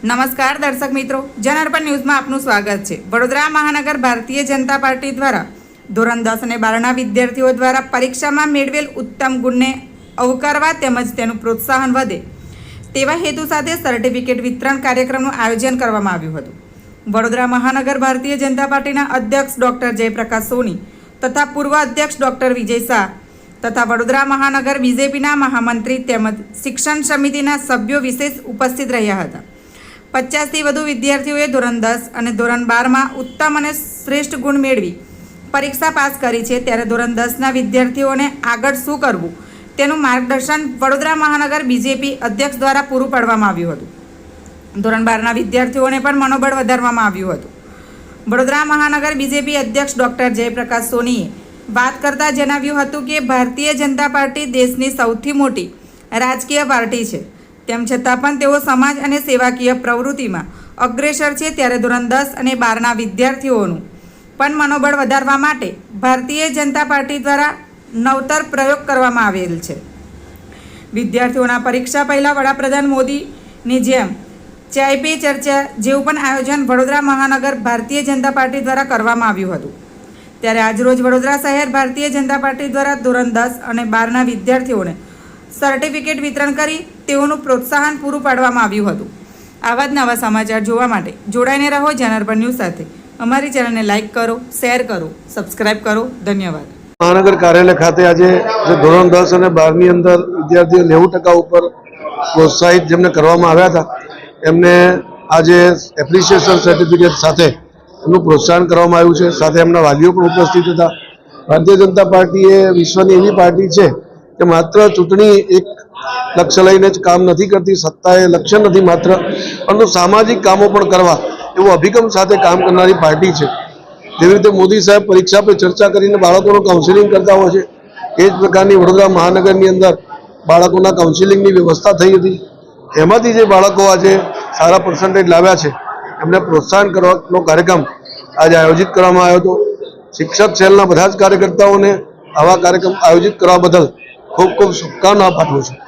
નમસ્કાર દર્શક મિત્રો, જનાર્પણ ન્યૂઝમાં આપનું સ્વાગત છે. વડોદરા મહાનગર ભારતીય જનતા પાર્ટી દ્વારા ધોરણ દસ અને બારના વિદ્યાર્થીઓ દ્વારા પરીક્ષામાં મેળવેલ ઉત્તમ ગુણને અવકારવા તેમજ તેનું પ્રોત્સાહન વધે તેવા હેતુ સાથે સર્ટિફિકેટ વિતરણ કાર્યક્રમનું આયોજન કરવામાં આવ્યું હતું. વડોદરા મહાનગર ભારતીય જનતા પાર્ટીના અધ્યક્ષ ડૉક્ટર જયપ્રકાશ સોની તથા પૂર્વ અધ્યક્ષ ડૉક્ટર વિજય શાહ તથા વડોદરા મહાનગર બીજેપીના મહામંત્રી તેમજ શિક્ષણ સમિતિના સભ્યો વિશેષ ઉપસ્થિત રહ્યા હતા. પચાસથી વધુ વિદ્યાર્થીઓએ ધોરણ દસ અને ધોરણ બારમાં ઉત્તમ અને શ્રેષ્ઠ ગુણ મેળવી પરીક્ષા પાસ કરી છે. ત્યારે ધોરણ દસના વિદ્યાર્થીઓને આગળ શું કરવું? તેનું માર્ગદર્શન વડોદરા મહાનગર બીજેપી અધ્યક્ષ દ્વારા પૂરું પાડવામાં આવ્યું હતું. ધોરણ બારના વિદ્યાર્થીઓને પણ મનોબળ વધારવામાં આવ્યું હતું. વડોદરા મહાનગર બીજેપી અધ્યક્ષ ડૉક્ટર જયપ્રકાશ સોનીએ વાત કરતાં જણાવ્યું હતું કે, ભારતીય જનતા પાર્ટી દેશની સૌથી મોટી રાજકીય પાર્ટી છે. તેમ છતાં પણ તેઓ સમાજ અને સેવાકીય પ્રવૃત્તિમાં અગ્રેસર છે ત્યારે ધોરણ દસ અને બારના વિદ્યાર્થીઓનું. પણ મનોબળ વધારવા માટે ભારતીય જનતા પાર્ટી દ્વારા નવતર પ્રયોગ કરવામાં આવેલ છે. વિદ્યાર્થીઓના પરીક્ષા પહેલાં વડાપ્રધાન મોદીની જેમ ચાય પે ચર્ચા જેવું પણ આયોજન વડોદરા મહાનગર ભારતીય જનતા પાર્ટી દ્વારા કરવામાં આવ્યું હતું. ત્યારે આજરોજ વડોદરા શહેર ભારતીય જનતા પાર્ટી દ્વારા ધોરણ દસ અને બારના વિદ્યાર્થીઓને સર્ટિફિકેટ વિતરણ કરી તેઓનું પ્રોત્સાહન પૂરું પાડવામાં આવ્યું હતું. આવા જ નવા સમાચાર જોવા માટે જોડાઈને રહો જનાર્પણ ન્યૂઝ સાથે. અમારી ચેનલને લાઇક કરો, શેર કરો, સબસ્ક્રાઇબ કરો. ધન્યવાદ. મહાનગર કાર્યાલય ખાતે આજે જે ધોરણ દસ અને બારની અંદર વિદ્યાર્થીઓ નેવું ટકા ઉપર પ્રોત્સાહિત જેમને કરવામાં આવ્યા હતા, એમને આજે એપ્રિસિએશન સર્ટિફિકેટ સાથે એમનું પ્રોત્સાહન કરવામાં આવ્યું છે. સાથે એમના વાલીઓ પણ ઉપસ્થિત હતા. ભારતીય જનતા પાર્ટી એ વિશ્વની એવી પાર્ટી છે કે માત્ર ચૂંટણી એક લક્ષ્ય લઈને જ કામ નથી કરતી સત્તા એ લક્ષ્ય નથી માત્ર, પરંતુ સામાજિક કામો પણ કરવા એવો અભિગમ સાથે કામ કરનારી પાર્ટી છે. જેવી રીતે મોદી સાહેબ પરીક્ષા પર ચર્ચા કરીને બાળકોનું કાઉન્સિલિંગ કરતા હોય છે, એ જ પ્રકારની વડોદરા મહાનગરની અંદર બાળકોના કાઉન્સિલિંગની વ્યવસ્થા થઈ હતી. એમાંથી જે બાળકો આજે સારા પર્સન્ટેજ લાવ્યા છે, એમને પ્રોત્સાહન કરવાનો કાર્યક્રમ આજે આયોજિત કરવામાં આવ્યો હતો. શિક્ષક સેલના બધા જ કાર્યકર્તાઓને આવા કાર્યક્રમ આયોજિત કરવા બદલ ખૂબ ખૂબ શુભકામના પાઠવું છું.